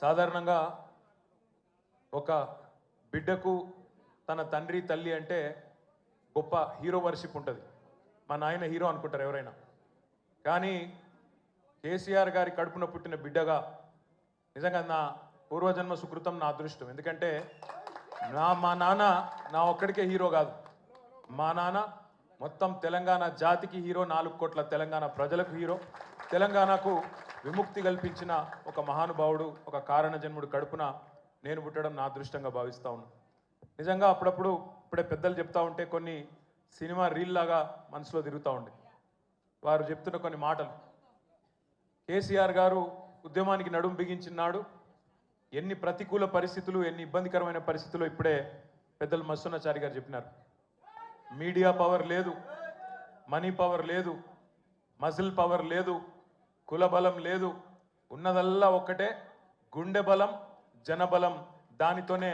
సాధారణంగా ఒక బిడ్డకు తన తండ్రి తల్లి అంటే గొప్ప హీరో వర్షిప్ ఉంటుంది. మా నాయన హీరో అనుకుంటారు ఎవరైనా. కానీ కేసీఆర్ గారి కడుపున పుట్టిన బిడ్డగా నిజంగా నా పూర్వజన్మ సుకృతం నా అదృష్టం. ఎందుకంటే నా మా నాన్న నా ఒక్కడికే హీరో కాదు. మా నాన్న మొత్తం తెలంగాణ జాతికి హీరో నాలుగు కోట్ల తెలంగాణ ప్రజలకు హీరో. తెలంగాణకు విముక్తి కల్పించిన ఒక మహానుభావుడు ఒక కారణ జన్ముడు కడుపున నేను పుట్టడం నా అదృష్టంగా భావిస్తా ఉన్నాను నిజంగా అప్పుడప్పుడు ఇప్పుడే పెద్దలు చెప్తా ఉంటే కొన్ని సినిమా రీల్ లాగా మనసులో తిరుగుతూ ఉండే. వారు చెప్తున్న కొన్ని మాటలు. కేసీఆర్ గారు ఉద్యమానికి నడుం బిగించినాడు ఎన్ని ప్రతికూల పరిస్థితులు ఎన్ని ఇబ్బందికరమైన పరిస్థితులు ఇప్పుడే పెద్దలు మస్సున్నాచారి గారు చెప్పినారు. మీడియా పవర్ లేదు మనీ పవర్ లేదు మజిల్ పవర్ లేదు కుల బలం లేదు. ఉన్నదల్లా ఒక్కటే గుండె బలం జనబలం దానితోనే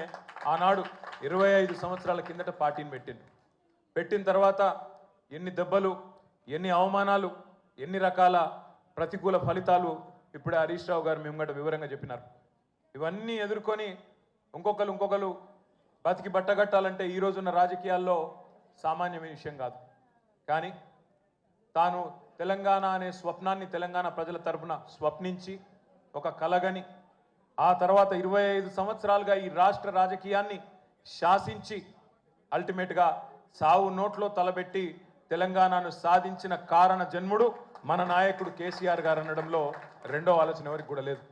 ఆనాడు ఇరవై ఐదు సంవత్సరాల కిందట పార్టీని పెట్టిండు పెట్టిన తర్వాత ఎన్ని దెబ్బలు ఎన్ని అవమానాలు ఎన్ని రకాల ప్రతికూల ఫలితాలు ఇప్పుడే హరీష్ రావు గారు మేము గంట వివరంగా చెప్పినారు. ఇవన్నీ ఎదుర్కొని ఇంకొకరు ఇంకొకరు బతికి బట్టగట్టాలంటే ఈ రోజున్న రాజకీయాల్లో సామాన్యమైన విషయం కాదు. కానీ తాను తెలంగాణ అనే స్వప్నాన్ని తెలంగాణ ప్రజల తరపున స్వప్నించి ఒక కలగని ఆ తర్వాత ఇరవై ఐదు సంవత్సరాలుగా ఈ రాష్ట్ర రాజకీయాన్ని శాసించి అల్టిమేట్గా సావు నోట్లో తలబెట్టి తెలంగాణను సాధించిన కారణ జన్ముడు మన నాయకుడు కేసీఆర్ గారు అనడంలో రెండో ఆలోచన ఎవరికి కూడా లేదు.